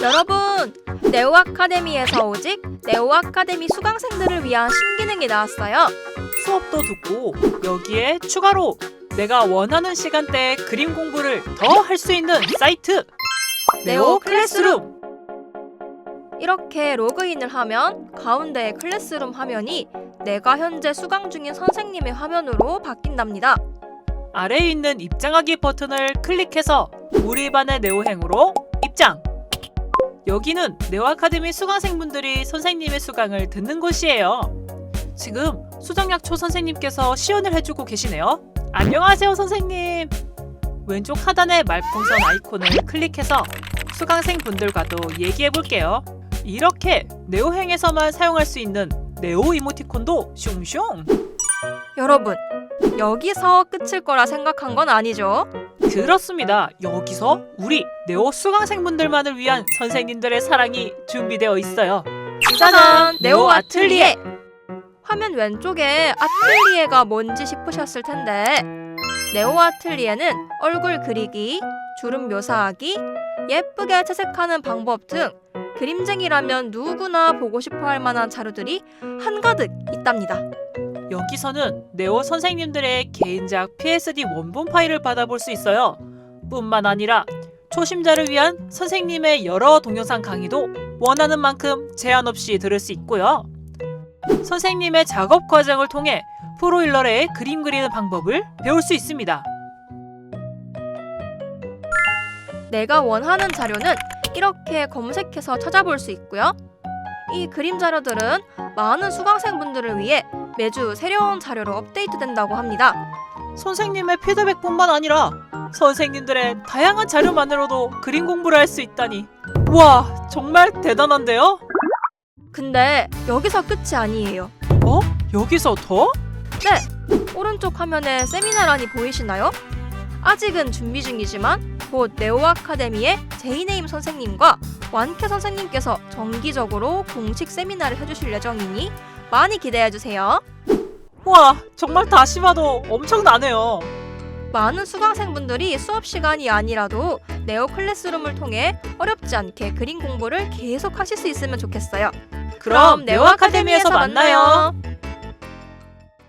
여러분, 네오 아카데미에서 오직 네오 아카데미 수강생들을 위한 신기능이 나왔어요. 수업도 듣고 여기에 추가로 내가 원하는 시간대에 그림 공부를 더 할 수 있는 사이트 네오 클래스룸 이렇게 로그인을 하면 가운데 클래스룸 화면이 내가 현재 수강 중인 선생님의 화면으로 바뀐답니다. 아래에 있는 입장하기 버튼을 클릭해서 우리 반의 네오행으로 입장 여기는 네오 아카데미 수강생분들이 선생님의 수강을 듣는 곳이에요. 지금 수정약초 선생님께서 시연을 해주고 계시네요. 안녕하세요 선생님. 왼쪽 하단의 말풍선 아이콘을 클릭해서 수강생분들과도 얘기해 볼게요. 이렇게 네오행에서만 사용할 수 있는 네오 이모티콘도 슝슝. 여러분, 여기서 끝일 거라 생각한 건 아니죠? 그렇습니다. 여기서 우리 네오 수강생분들만을 위한 선생님들의 사랑이 준비되어 있어요. 짜잔! 네오 아틀리에! 화면 왼쪽에 아틀리에가 뭔지 싶으셨을 텐데 네오 아틀리에는 얼굴 그리기, 주름 묘사하기, 예쁘게 채색하는 방법 등 그림쟁이라면 누구나 보고 싶어 할 만한 자료들이 한가득 있답니다. 여기서는 네오 선생님들의 개인작 PSD 원본 파일을 받아볼 수 있어요. 뿐만 아니라 초심자를 위한 선생님의 여러 동영상 강의도 원하는 만큼 제한 없이 들을 수 있고요. 선생님의 작업 과정을 통해 프로일러레에 그림 그리는 방법을 배울 수 있습니다. 내가 원하는 자료는 이렇게 검색해서 찾아볼 수 있고요. 이 그림 자료들은 많은 수강생분들을 위해 매주 새로운 자료로 업데이트된다고 합니다. 선생님의 피드백뿐만 아니라 선생님들의 다양한 자료만으로도 그림 공부를 할 수 있다니 와 정말 대단한데요? 근데 여기서 끝이 아니에요. 어? 여기서 더? 오른쪽 화면에 세미나란이 보이시나요? 아직은 준비 중이지만 곧 네오 아카데미의 제이네임 선생님과 완케 선생님께서 정기적으로 공식 세미나를 해주실 예정이니 많이 기대해 주세요. 와 정말 다시 봐도 엄청나네요 많은 수강생분들이 수업 시간이 아니라도 네오 클래스룸을 통해 어렵지 않게 그림 공부를 계속 하실 수 있으면 좋겠어요. 그럼 네오 아카데미에서 만나요